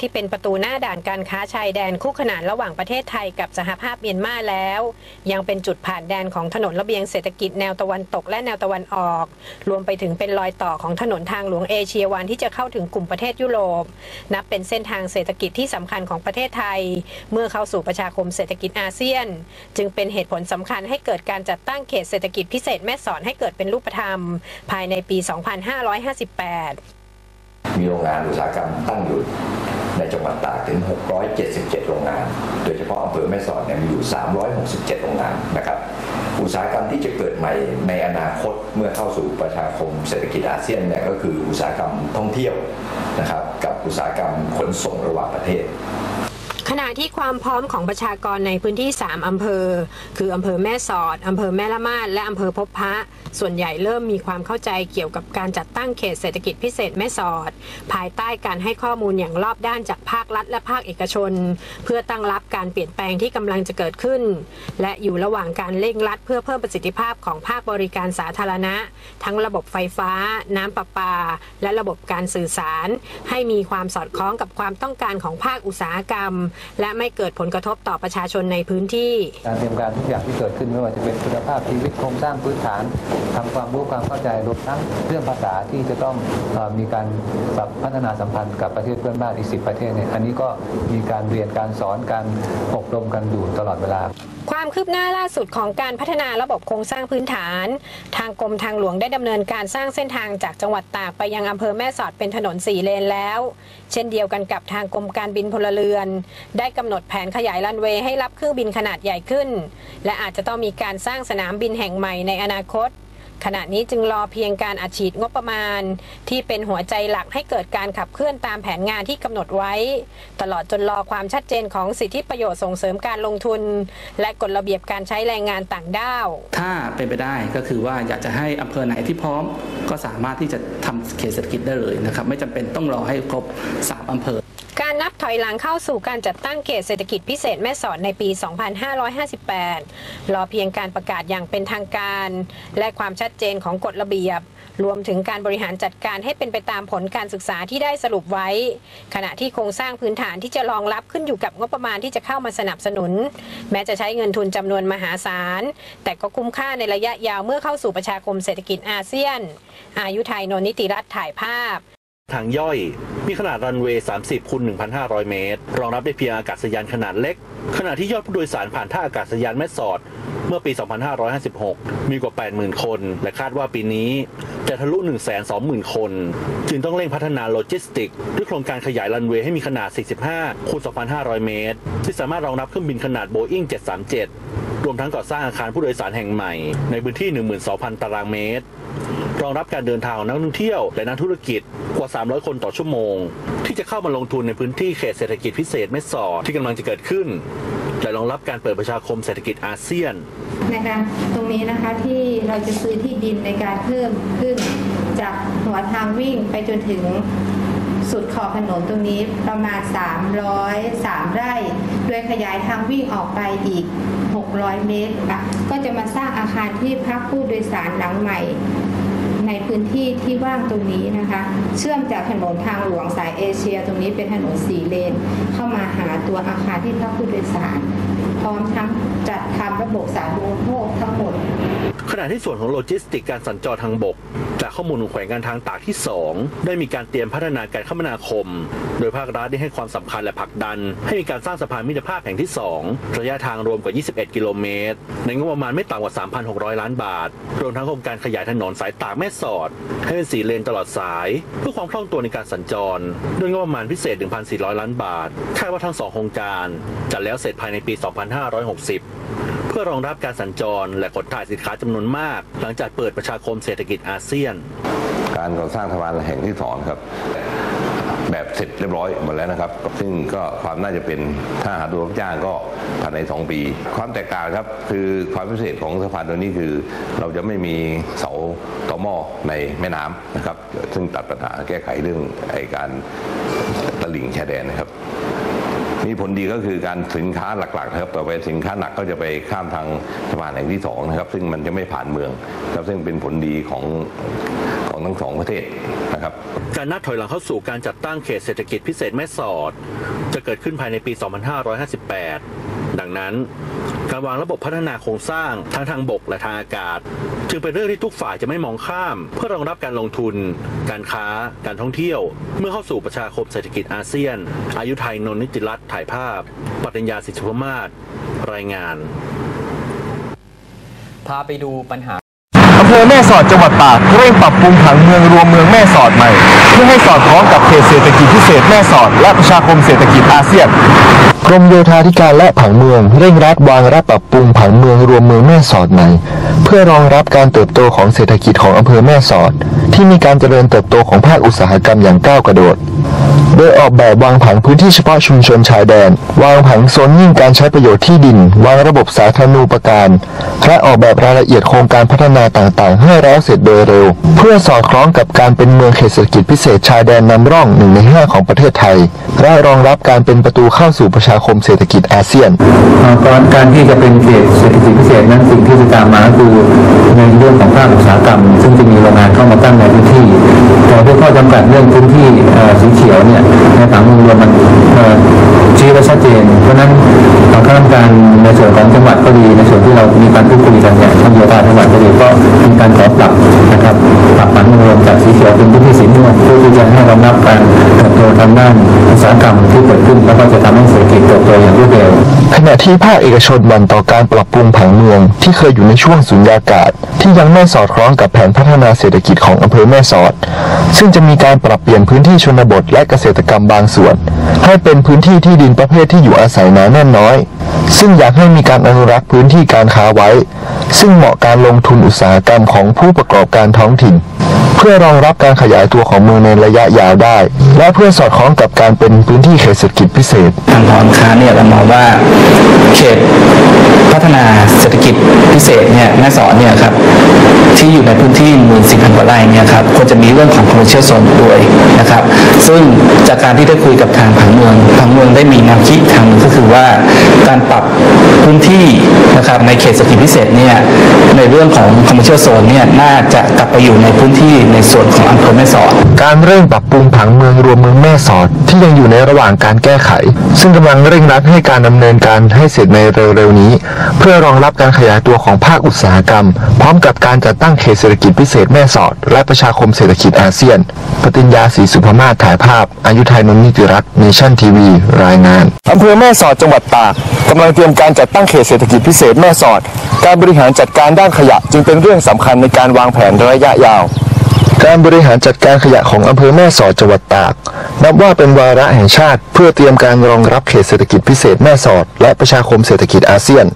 ที่เป็นประตูหน้าด่านการค้าชายแดนคู่ขนานระหว่างประเทศไทยกับสหภาพเมียนมาแล้ว ยังเป็นจุดผ่านแดนของถนนระเบียงเศรษฐกิจแนวตะวันตกและแนวตะวันออก รวมไปถึงเป็นรอยต่อของถนนทางหลวงเอเชียวันที่จะเข้าถึงกลุ่มประเทศยุโรป นับเป็นเส้นทางเศรษฐกิจที่สำคัญของประเทศไทย เมื่อเข้าสู่ประชาคมเศรษฐกิจอาเซียน จึงเป็นเหตุผลสำคัญให้เกิดการจัดตั้งเขตเศรษฐกิจพิเศษแม่สอดให้เกิดเป็นรูปธรรม ภายในปี 2558มีโรงงานอุตสาหกรรมตั้งอยู่ ในจังหวัดตากถึง 677 โรงงาน โดยเฉพาะอำเภอแม่สอดเนี่ยมีอยู่ 367 โรงงานนะครับอุตสาหกรรมที่จะเกิดใหม่ในอนาคตเมื่อเข้าสู่ประชาคมเศรษฐกิจอาเซียนเนี่ยก็คืออุตสาหกรรมท่องเที่ยวนะครับกับอุตสาหกรรมขนส่งระหว่างประเทศ ขณะที่ความพร้อมของประชากรในพื้นที่ 3 อำเภอ คืออำเภอแม่สอด อำเภอแม่ละมาด และอำเภอพบพระ ส่วนใหญ่เริ่มมีความเข้าใจเกี่ยวกับการจัดตั้งเขตเศรษฐกิจพิเศษแม่สอด ภายใต้การให้ข้อมูลอย่างรอบด้านจากภาครัฐและภาคเอกชน เพื่อตั้งรับการเปลี่ยนแปลงที่กำลังจะเกิดขึ้น และอยู่ระหว่างการเร่งรัด เพื่อเพิ่มประสิทธิภาพของภาคบริการสาธารณะ ทั้งระบบไฟฟ้า น้ำประปา และระบบการสื่อสาร ให้มีความสอดคล้องกับความต้องการของภาคอุตสาหกรรมและไม่เกิดผลกระทบต่อประชาชนในพื้นที่ การเตรียมการทุกอย่างที่เกิดขึ้นไม่ว่าจะเป็นคุณภาพชีวิตโครงสร้างพื้นฐานทำความรู้ความเข้าใจรวมทั้งเรื่องภาษาที่จะต้องเออมีการปรับพัฒนาสัมพันธ์กับประเทศเพื่อนบ้านอีกสิประเทศเนี่ยอันนี้ก็มีการเรียนการสอนการอบรมกันอยู่ตลอดเวลา ความคืบหน้าล่าสุดของการพัฒนาระบบโครงสร้างพื้นฐาน ทางกรมทางหลวงได้ดำเนินการสร้างเส้นทางจากจังหวัดตากไปยังอำเภอแม่สอดเป็นถนนสี่เลนแล้ว เช่นเดียวกันกับทางกรมการบินพลเรือนได้กำหนดแผนขยายรันเวย์ให้รับเครื่องบินขนาดใหญ่ขึ้น และอาจจะต้องมีการสร้างสนามบินแห่งใหม่ในอนาคต ขณะนี้จึงรอเพียงการอัดฉีดงบประมาณ ที่เป็นหัวใจหลักให้เกิดการขับเคลื่อนตามแผนงานที่กำหนดไว้ ตลอดจนรอความชัดเจนของสิทธิประโยชน์ส่งเสริมการลงทุน และกฎระเบียบการใช้แรงงานต่างด้าว ถ้าเป็นไปได้ก็คือว่าอยากจะให้อำเภอไหนที่พร้อม ก็สามารถที่จะทำเขตเศรษฐกิจได้เลยนะครับไม่จำเป็นต้องรอให้ครบ3อำเภอ การนับถอยหลังเข้าสู่การจัดตั้งเขตเศรษฐกิจพิเศษแม่สอดในปี 2558 รอเพียงการประกาศอย่างเป็นทางการ และความชัดเจนของกฎระเบียบ รวมถึงการบริหารจัดการให้เป็นไปตามผลการศึกษาที่ได้สรุปไว้ ขณะที่โครงสร้างพื้นฐานที่จะรองรับขึ้นอยู่กับงบประมาณที่จะเข้ามาสนับสนุน แม้จะใช้เงินทุนจำนวนมหาศาล แต่ก็คุ้มค่าในระยะยาวเมื่อเข้าสู่ประชาคมเศรษฐกิจอาเซียน อายุไทยนนท์นิติรัตน์ถ่ายภาพ ทางย่อยมีขนาดรันเวย์ 30คูณ1,500 เมตร รองรับได้เพียงอากาศยานขนาดเล็ก ขณะที่ยอดผู้โดยสารผ่านท่าอากาศยานแม่สอด เมื่อปี 2556 มีกว่า 80,000 คน และคาดว่าปีนี้จะทะลุ 120,000 คน จึงต้องเร่งพัฒนาโลจิสติกด้วยโครงการขยายรันเวย์ให้มีขนาด 45คูณ2,500 เมตร ที่สามารถรองรับเครื่องบินขนาด Boeing 737 รวมทั้งก่อสร้างอาคารผู้โดยสารแห่งใหม่ในพื้นที่ 12,000 ตารางเมตร รองรับการเดินทางของนักท่องเที่ยวและนักธุรกิจกว่า 300 คนต่อชั่วโมง ที่จะเข้ามาลงทุนในพื้นที่เขตเศรษฐกิจพิเศษแม่สอดที่กำลังจะเกิดขึ้นและรองรับการเปิดประชาคมเศรษฐกิจอาเซียนนะคะตรงนี้นะคะที่เราจะซื้อที่ดินในการเพิ่มขึ้นจากหัวทางวิ่งไปจนถึงสุดขอบถนนตรงนี้ประมาณ 303 ไร่ โดยขยายทางวิ่งออกไปอีก 600 เมตรค่ะก็จะมาสร้างอาคารที่พักผู้โดยสารหลังใหม่ ในพื้นที่ที่ว่างตรงนี้นะคะ เชื่อมจากถนนทางหลวงสายเอเชีย ตรงนี้เป็นถนนสี่เลน เข้ามาหาตัวอาคารที่พักผู้โดยสาร พร้อมทั้งจัดทำระบบสาธารณูปโภคทั้งหมด ขณะที่ส่วนของโลจิสติกการสัญจรทางบก จากข้อมูลของแขวงการทางตากที่ 2 ได้มีการเตรียมพัฒนาการคมนาคม โดยภาครัฐได้ให้ความสำคัญและผลักดัน ให้มีการสร้างสะพานมิตรภาพแห่งที่ 2 ระยะทางรวมกว่า 21 กิโลเมตร ในงบประมาณไม่ต่ำกว่า 3,600 ล้านบาท รวมทั้งโครงการขยายถนนสายตากแม่สอด ให้เป็นสีเลนตลอดสาย เพื่อความคล่องตัวในการสัญจรด้วยงบประมาณพิเศษ 1,400 ล้านบาทคาดว่าทั้งสองโครงการจะแล้วเสร็จภายในปี 2560 พื่อรองรับการสัญจร และขนถ่ายสินค้าจำนวนมาก หลังจากเปิดประชาคมเศรษฐกิจอาเซียน การก่อสร้างสะพานแห่งที่สองครับแบบเสร็จเรียบร้อยหมดแล้วนะครับ ซึ่งก็ความน่าจะเป็นถ้าหาตัวรับจ้างก็ภายใน 2 ปี ความแตกต่างครับคือความพิเศษของสะพานตัวนี้คือ เราจะไม่มีเสาต่อหม้อในแม่น้ำนะครับ ซึ่งตัดปัญหาแก้ไขเรื่องไอการตลิ่งชายแดนนะครับ มีผลดีก็คือการสินค้าหลักๆนะครับต่อไปสินค้าหนักก็จะไปข้ามทางสะพานแห่งที่สองนะครับซึ่งมันจะไม่ผ่านเมืองครับซึ่งเป็นผลดีของของทั้งสองประเทศนะครับการนัดถอยหลังเข้าสู่การจัดตั้งเขตเศรษฐกิจพิเศษแม่สอด จะเกิดขึ้นภายในปี 2558 ดังนั้น การวางระบบพัฒนาโครงสร้างทั้งทางบกและทางอากาศ จึงเป็นเรื่องที่ทุกฝ่ายจะไม่มองข้าม เพื่อรองรับการลงทุน การค้า การท่องเที่ยว เมื่อเข้าสู่ประชาคมเศรษฐกิจอาเซียน อายุไทยนนท์นิติรัตน์ถ่ายภาพ ปัตญญาสิทธิพมาศรายงาน พาไปดูปัญหา สอดจังหวัดตากเร่งปรับปรุงผังเมืองรวมเมืองแม่สอดใหม่ เพื่อให้สอดคล้องกับเขตเศรษฐกิจพิเศษแม่สอด และประชาคมเศรษฐกิจอาเซียนกรมโยธาธิการและผังเมืองเร่งรัดวางและปรับปรุงผังเมืองรวมเมืองแม่สอดใหม่ เพื่อรองรับการเติบโตของเศรษฐกิจของอำเภอแม่สอด ที่มีการเจริญเติบโตของภาคอุตสาหกรรมอย่างก้าวกระโดด โดยออกแบบวางผังพื้นที่เฉพาะชุมชนชายแดน วางผังโซนยิ่งการใช้ประโยชน์ที่ดิน วางระบบสาธารณูปการ และออกแบบรายละเอียดโครงการพัฒนาต่างๆ ให้แล้วเสร็จโดยเร็ว เพื่อสอดคล้องกับการเป็นเมืองเขตเศรษฐกิจพิเศษชายแดนนำร่องหนึ่งในห้าของประเทศไทย และรองรับการเป็นประตูเข้าสู่ประชาคมเศรษฐกิจอาเซียนก่อนการที่จะเป็นเขตเศรษฐกิจพิเศษนั้นสิ่งที่จะตามมาคือในเรื่องของภาคอุตสาหกรรม ซึ่งจะมีโรงงานเข้ามาตั้งในพื้นที่ จำกัดเรื่องพื้นที่สีเขียวเนี่ยในผังเมืองรวมมันชี้ไว้ชัดเจน เพราะนั้นทางข้าราชการในส่วนของจังหวัดก็ดีในส่วนที่เรามีการพูดคุยกันเนี่ยทางโยธาจังหวัดก็ดีก็มีการขอปรับนะครับปรับผังเมืองรวมจากสีเขียวเป็นพื้นที่สีม่วงเพื่อที่จะให้รองรับการเติบโตทางด้านอุตสาหกรรมที่เกิดขึ้นแล้วก็จะทำให้เศรษฐกิจเติบโตอย่างรวดเร็วขณะที่ภาคเอกชนหมันต่อการปรับปรุงผังเมือง ที่เคยอยู่ในช่วงสุญญากาศ ที่ยังไม่สอดคล้องกับแผนพัฒนาเศรษฐกิจของอำเภอแม่สอด ซึ่งจะมีมีการปรับเปลี่ยนพื้นที่ชนบทและเกษตรกรรมบางส่วน ให้เป็นพื้นที่ที่ดินประเภทที่อยู่อาศัยหนาแน่นน้อย ซึ่งอยากให้มีการอนุรักษ์พื้นที่การค้าไว้ ซึ่งเหมาะการลงทุนอุตสาหกรรมของผู้ประกอบการท้องถิ่น เพื่อรองรับการขยายตัวของเมืองในระยะยาวได้ และเพื่อสอดคล้องกับการเป็นพื้นที่เขตเศรษฐกิจพิเศษ ทางพรค้าเนี่ยเรามองว่าเขตพัฒนาเศรษฐกิจพิเศษเนี่ยแม่สอนเนี่ยครับที่อยู่ในพื้นที่หมื่นสี่พันกว่าไร่เนี่ยครับควรจะมีเรื่องของ commercial zone ด้วยนะครับ ซึ่งจากการที่ได้คุยกับทางผังเมืองผังเมืองได้มีแนวคิดทางก็คือว่าการปรับ พื้นที่นะครับในเขตเศรษฐกิจพิเศษเนี่ยในเรื่องของ commercial zone เนี่ยน่าจะกลับไปอยู่ในพื้นที่ในส่วนของอำเภอแม่สอด การเร่งปรับปรุงผังเมืองรวมเมืองแม่สอดที่ยังอยู่ในระหว่างการแก้ไข ซึ่งกำลังเร่งรัดให้การดำเนินการให้เสร็จในเร็วๆนี้ เพื่อรองรับการขยายตัวของภาคอุตสาหกรรม พร้อมกับการจัดตั้งเขตเศรษฐกิจพิเศษแม่สอด และประชาคมเศรษฐกิจอาเซียน ปฏิญญาศรีสุภมาศถ่ายภาพ อายุไทยนนท์นิติรัตน์เนชั่นทีวีรายงานอำเภอแม่สอดจังหวัดตากกำลังเตรียมการจัดตั้งเขตเศรษฐกิจพิเศษแม่สอด การบริหารจัดการด้านขยะจึงเป็นเรื่องสำคัญในการวางแผนระยะยาว การบริหารจัดการขยะของอำเภอแม่สอดจังหวัดตาก นับว่าเป็นวาระแห่งชาติ เพื่อเตรียมการรองรับเขตเศรษฐกิจพิเศษแม่สอด และประชาคมเศรษฐกิจอาเซียน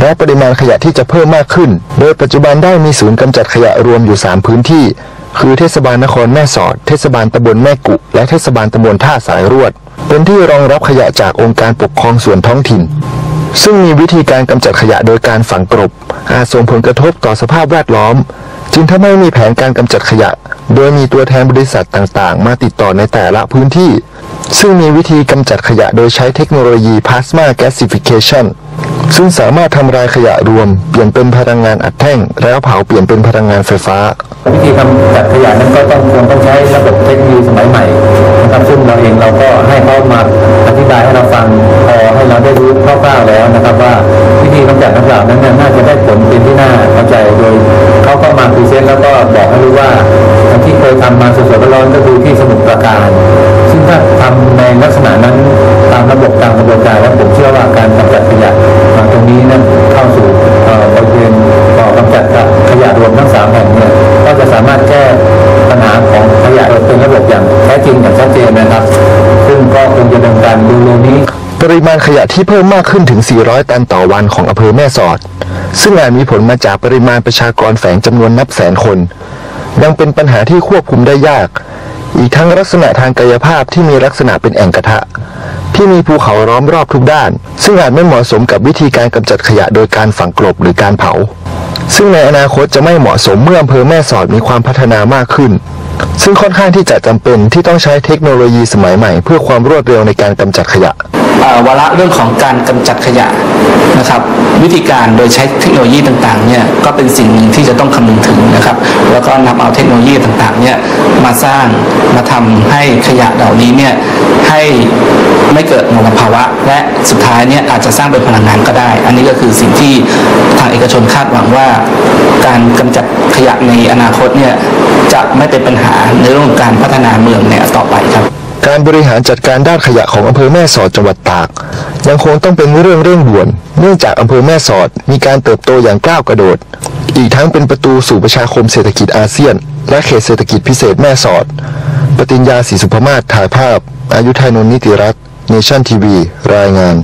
และปริมาณขยะที่จะเพิ่มมากขึ้น โดยปัจจุบันได้มีศูนย์กำจัดขยะรวมอยู่ 3 พื้นที่ คือเทศบาลนครแม่สอด เทศบาลตำบลแม่กุ และเทศบาลตำบลท่าสายรวดเป็นที่รองรับขยะจากองค์การปกครองส่วนท้องถิ่น ซึ่งมีวิธีการกำจัดขยะโดยการฝังกลบอาจส่งผลกระทบต่อสภาพแวดล้อม จึงถ้าไม่มีแผนการกำจัดขยะ โดยมีตัวแทนบริษัทต่างๆ มาติดต่อในแต่ละพื้นที่ ซึ่งมีวิธีกำจัดขยะโดยใช้เทคโนโลยี Plasma Gasification ซึ่งสามารถทำลายขยะรวม เปลี่ยนเป็นพลังงานอัดแท่ง แล้วเผาเปลี่ยนเป็นพลังงานไฟฟ้า วิธีทำจัดขยะนั้นก็ต้องคงต้องใช้ระบบเทคโนโลยีสมัยใหม่นะครับซึ่งเราเองเราก็ให้เขามาอธิบายให้เราฟังพอให้เราได้รู้คร่าวๆแล้วนะครับว่าวิธีกำจัดดังกล่าวนั้นน่าจะได้ผลเป็นที่น่าพอใจ ปริมาณขยะที่เพิ่มมากขึ้นถึง 400 ตันต่อวันของอำเภอแม่สอด ซึ่งอาจมีผลมาจากปริมาณประชากรแฝงจำนวนนับแสนคน ยังเป็นปัญหาที่ควบคุมได้ยาก อีกทั้งลักษณะทางกายภาพที่มีลักษณะเป็นแอ่งกระทะ ที่มีภูเขาล้อมรอบทุกด้าน ซึ่งอาจไม่เหมาะสมกับวิธีการกำจัดขยะโดยการฝังกลบหรือการเผา ซึ่งในอนาคตจะไม่เหมาะสมเมื่ออำเภอแม่สอดมีความพัฒนามากขึ้นซึ่งค่อนข้างที่จะจำเป็นที่ต้องใช้เทคโนโลยีสมัยใหม่ เพื่อความรวดเร็วในการกำจัดขยะ วาระเรื่องของการกำจัดขยะนะครับ วิธีการโดยใช้เทคโนโลยีต่างๆเนี่ยก็เป็นสิ่งหนึ่งที่จะต้องคำนึงถึงนะครับ แล้วก็นำเอาเทคโนโลยีต่างๆเนี่ยมาสร้างมาทำให้ขยะเหล่านี้เนี่ยให้ไม่เกิดมลภาวะ และสุดท้ายเนี่ยอาจจะสร้างเป็นพลังงานก็ได้ อันนี้ก็คือสิ่งที่ทางเอกชนคาดหวังว่า การกำจัดขยะในอนาคตเนี่ยจะไม่เป็นปัญหาในเรื่องของการพัฒนาเมืองเนี่ยต่อไปครับ การบริหารจัดการด้านขยะของอำเภอแม่สอดจังหวัดตาก ยังคงต้องเป็นเรื่องเร่งด่วน เนื่องจากอำเภอแม่สอดมีการเติบโตอย่างก้าวกระโดด อีกทั้งเป็นประตูสู่ประชาคมเศรษฐกิจอาเซียน และเขตเศรษฐกิจพิเศษแม่สอด ปฏิญญาศรีสุภมาศถ่ายภาพ อายุทยนนนิติรัตน์เนชั่นทีวี รายงาน